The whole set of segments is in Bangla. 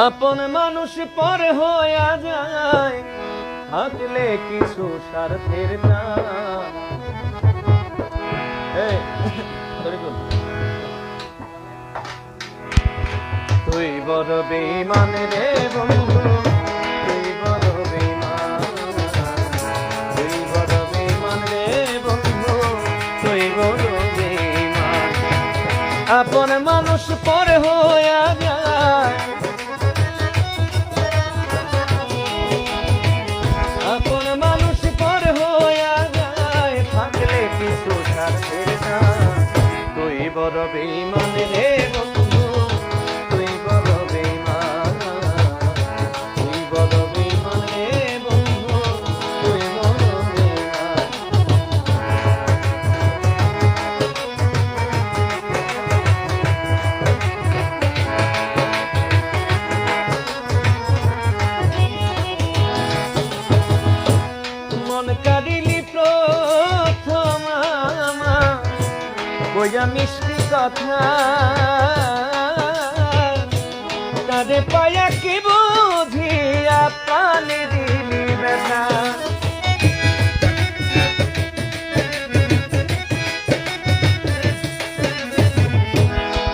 আপন মানুষ পর হইয়া যায়, থাকলে কিছু স্বার্থের না। তুই বড় বেমান রে বন্ধু, তুই বড় বেমান তুই বড় বেমান রে বন্ধু, তুই বড় বেমান আপন মানুষ পরে হইয়া যায় বড় বেমান রে বন্ধু তুই বড় বেমান মন কারিলি প্রথম আমার মিষ্টি কথা। তারে পায়া কি বুঝিয়া প্রাণে দিলি ব্যথা।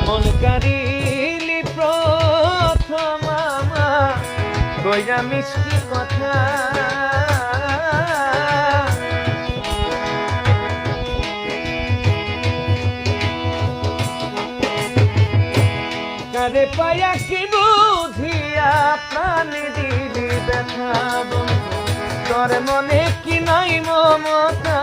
মন কারিলি প্রথম বইয়া মিষ্টি কথা। কারে পায়া কি বুঝিয়া প্রাণ দিলি ব্যথা তোর মনে কি নাই মমতা?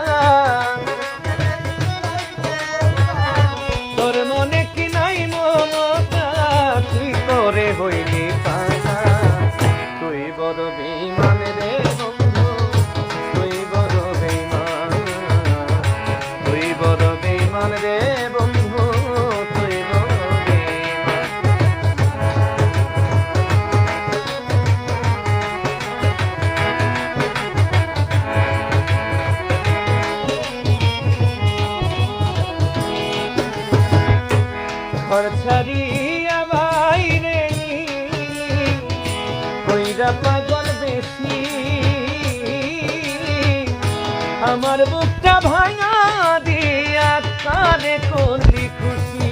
ঘর ছাড়িয়া বাইরে কইরা পাগল বেশি। আমার বুকটা ভাঙা দিয়া কানে করলি খুশি।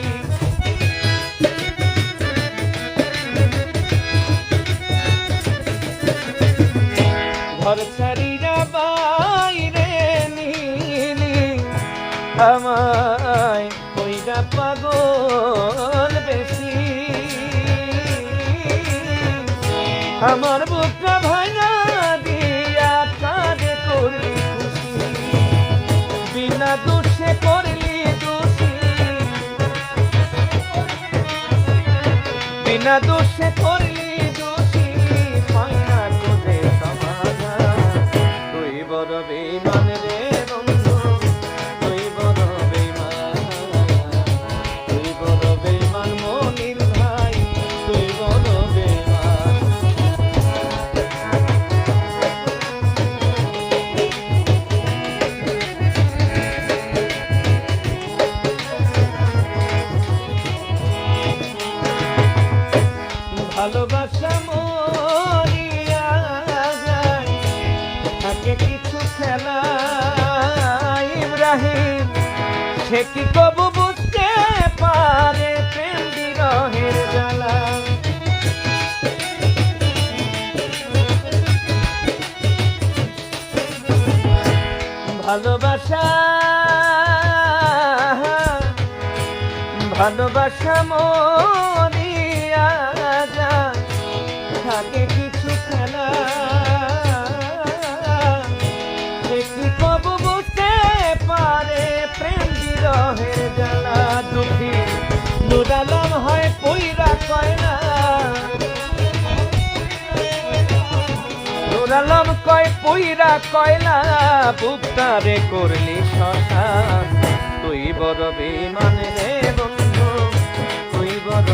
ঘর ছাড়িয়া বাইরে নিলি। আমায় কইরা পাগল আমার বুকটা ভাঙা দিয়া কাঁদে করলি খুশি বিনা দোষে করলি দোষী। বিনা দোষে করলি ভালোবাসা যায়। কিছু সে কি কবু বুঝতে পারে? ভালোবাসা ভালোবাসা যায় থাকে কিছু খেলা। কি কব বুঝতে পারে প্রেম বিরহের জ্বালা দুঃখী। নুরালাম হয় পইরা কয় না কয় পইরা কয়লা, বুকটারে করলি শ্মশান তুই বড় বেমান রে বন্ধু, তুই বড়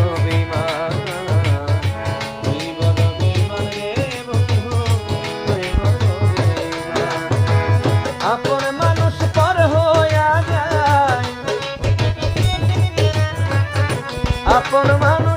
আপন মানুষ